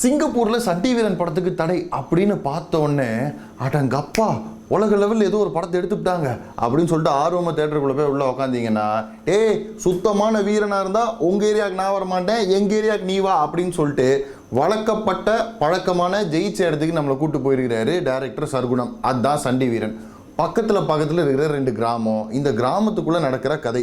சிங்கப்பூரில் சட்டி வீரன் படத்துக்கு தடை அப்படின்னு பார்த்தோன்னே அடங்கப்பா உலக லெவலில் ஏதோ ஒரு படத்தை எடுத்துட்டாங்க அப்படின்னு சொல்லிட்டு ஆர்வமாக தேட்டருக்குள்ளே போய் உள்ளே உக்காந்தீங்கன்னா ஏய் சுத்தமான வீரனாக இருந்தால் உங்கள் ஏரியாவுக்கு நான் வரமாட்டேன் எங்கள் ஏரியாவுக்கு நீ வா அப்படின்னு சொல்லிட்டு வழக்கப்பட்ட பழக்கமான ஜெயிச்ச இடத்துக்கு நம்மளை கூட்டு போயிருக்கிறாரு டைரக்டர் சர்க்குணம் அதுதான் சண்டி வீரன் பக்கத்தில் பக்கத்தில் இருக்கிற ரெண்டு கிராமம் இந்த கிராமத்துக்குள்ளே நடக்கிற கதை.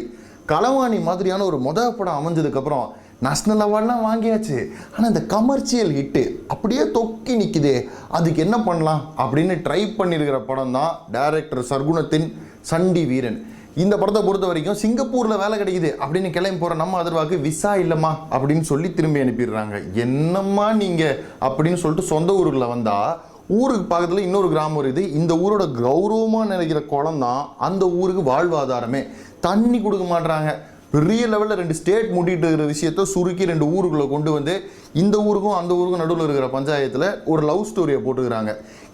களவாணி மாதிரியான ஒரு முத படம் அமைஞ்சதுக்கப்புறம் நேஷ்னல் அவார்ட்லாம் வாங்கியாச்சு. ஆனால் இந்த கமர்ஷியல் ஹிட்டு அப்படியே தொக்கி நிற்குதே அதுக்கு என்ன பண்ணலாம் அப்படின்னு ட்ரை பண்ணியிருக்கிற படம் தான் டைரக்டர் சர்க்குணத்தின் சண்டி வீரன். இந்த படத்தை பொறுத்த வரைக்கும் சிங்கப்பூரில் வேலை கிடைக்குது அப்படின்னு கிளம்பி போகிற நம்ம அதர்வாக்கு விசா இல்லைம்மா அப்படின்னு சொல்லி திரும்பி அனுப்பிடுறாங்க. என்னம்மா நீங்கள் அப்படின்னு சொல்லிட்டு சொந்த ஊருக்குள்ள வந்தால் ஊருக்கு பக்கத்தில் இன்னொரு கிராமம் இருக்குது. இந்த ஊரோட கௌரவமாக நினைக்கிற குளம் தான் அந்த ஊருக்கு வாழ்வாதாரமே. தண்ணி கொடுக்க மாட்றாங்க. பெரிய லெவலில் ரெண்டு ஸ்டேட் மூடிட்டு இருக்கிற விஷயத்த சுருக்கி ரெண்டு ஊருக்குள்ளே கொண்டு வந்து இந்த ஊருக்கும் அந்த ஊருக்கும் நடுவில் இருக்கிற பஞ்சாயத்தில் ஒரு லவ் ஸ்டோரியை போட்டுக்கிறாங்க.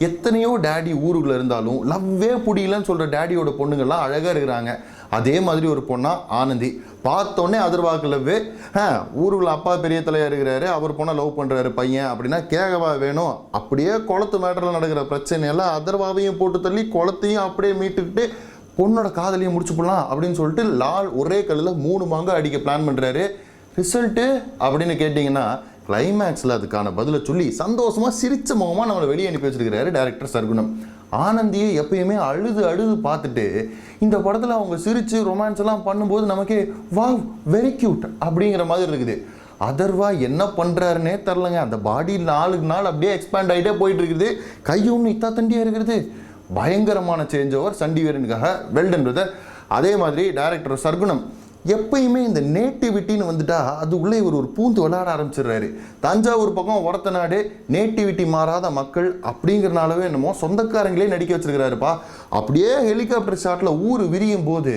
எத்தனையோ டேடி ஊருக்குள்ளே இருந்தாலும் லவ்வே பிடிக்கலன்னு சொல்கிற டேடியோட பொண்ணுங்கள்லாம் அழகாக இருக்கிறாங்க. அதே மாதிரி ஒரு பொண்ணா ஆனந்தி. பார்த்தோன்னே அதர்வாக்கு ஊருக்குள்ள அப்பா பெரிய தலையா இருக்கிறாரு அவர் பொண்ணை லவ் பண்ணுறாரு பையன் அப்படின்னா கேகவா வேணும். அப்படியே குளத்து மேட்டரில் நடக்கிற பிரச்சனையெல்லாம் அதர்வாவையும் போட்டு தள்ளி குளத்தையும் அப்படியே மீட்டுக்கிட்டு பொண்ணோட காதலையும் முடிச்சு போடலாம் அப்படின்னு சொல்லிட்டு லால் ஒரே கல்லில் மூணு மாங்க அடிக்க பிளான் பண்ணுறாரு ரிசல்ட்டு அப்படின்னு கேட்டிங்கன்னா கிளைமேக்ஸில் அதுக்கான பதிலை சொல்லி சந்தோஷமாக சிரிச்ச முகமாக நம்மளை வெளியே அனுப்பி வச்சிருக்கிறாரு டேரக்டர் சர்க்குணம் ஆனந்தியை எப்பயுமே அழுது அழுது பார்த்துட்டு இந்த படத்தில் அவங்க சிரித்து ரொமான்ஸ் எல்லாம் பண்ணும்போது நமக்கே வாவ் வெரி க்யூட் அப்படிங்கிற மாதிரி இருக்குது. அதர்வா என்ன பண்ணுறாருன்னே தெரிலங்க அந்த பாடி நாளுக்கு நாள் அப்படியே எக்ஸ்பேண்ட் ஆகிட்டே போயிட்டு இருக்குது கையும் இத்தா தண்டியாக இருக்கிறது பயங்கரமான சேஞ்ச் ஓவர் சண்டிவீரனுக்காக வெல்டன் பிரதர் அதே மாதிரி டைரக்டர் சர்க்குணம். எப்பயுமே இந்த நேட்டிவிட்டின்னு வந்துட்டா அது உள்ளே இவர் ஒரு பூந்து விளையாட ஆரம்பிச்சிடுறாரு. தஞ்சாவூர் பக்கம் ஒரத்த நாடு நேட்டிவிட்டி மாறாத மக்கள் அப்படிங்கிறனாலவே என்னமோ சொந்தக்காரங்களே நடிக்க வச்சிருக்கிறாருப்பா. அப்படியே ஹெலிகாப்டர் ஷாட்டில் ஊர் விரியும் போது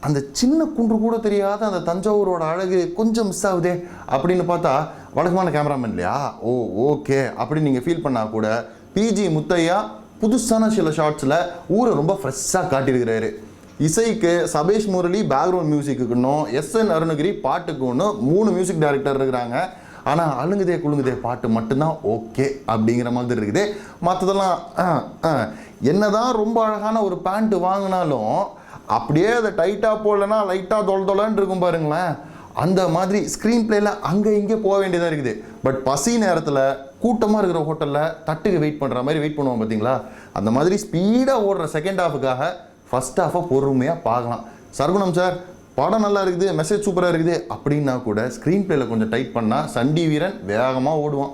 அந்த சின்ன குன்று கூட தெரியாத அந்த தஞ்சாவூரோட அழகு கொஞ்சம் மிஸ் ஆகுதே அப்படின்னு பார்த்தா வழக்கமான கேமராமேன் இல்லையா? ஓ ஓகே அப்படின்னு நீங்கள் ஃபீல் பண்ணால் கூட பிஜி முத்தையா புதுசான சில ஷார்ட்ஸில் ஊரை ரொம்ப ஃப்ரெஷ்ஷாக காட்டியிருக்கிறாரு. இசைக்கு சபேஷ் முரளி பேக்ரவுண்ட் மியூசிக்குன்னும் எஸ் என் அருணகிரி பாட்டுக்கு ஒன்று மூணு மியூசிக் டைரக்டர் இருக்கிறாங்க. ஆனால் அழுங்குதே குழுங்குதே பாட்டு மட்டும்தான் ஓகே அப்படிங்கிற மாதிரி இருக்குது. மற்றதெல்லாம் ஆ, ஆ. என்னதான் ரொம்ப அழகான ஒரு பேண்ட்டு வாங்கினாலும் அப்படியே அதை டைட்டாக போடலன்னா லைட்டாக தொல தொலன்னு இருக்கும் பாருங்களேன். அந்த மாதிரி ஸ்க்ரீன் பிளேல அங்கே இங்கே போக வேண்டியதாக இருக்குது. பட் பசி நேரத்தில் கூட்டமாக இருக்கிற ஹோட்டலில் தட்டுக்கு வெயிட் பண்ணுற மாதிரி வெயிட் பண்ணுவோம் பார்த்தீங்களா அந்த மாதிரி ஸ்பீடாக ஓடுற செகண்ட் ஹாஃபுக்காக ஃபர்ஸ்ட் ஹாஃபை பொறுமையாக பார்க்கலாம். சர்குணம் சார் படம் நல்லா இருக்குது மெசேஜ் சூப்பராக இருக்குது. அப்படின்னா கூட ஸ்க்ரீன் பிளேல கொஞ்சம் டைட் பண்ணால் சண்டி வீரன் வேகமாக ஓடுவான்.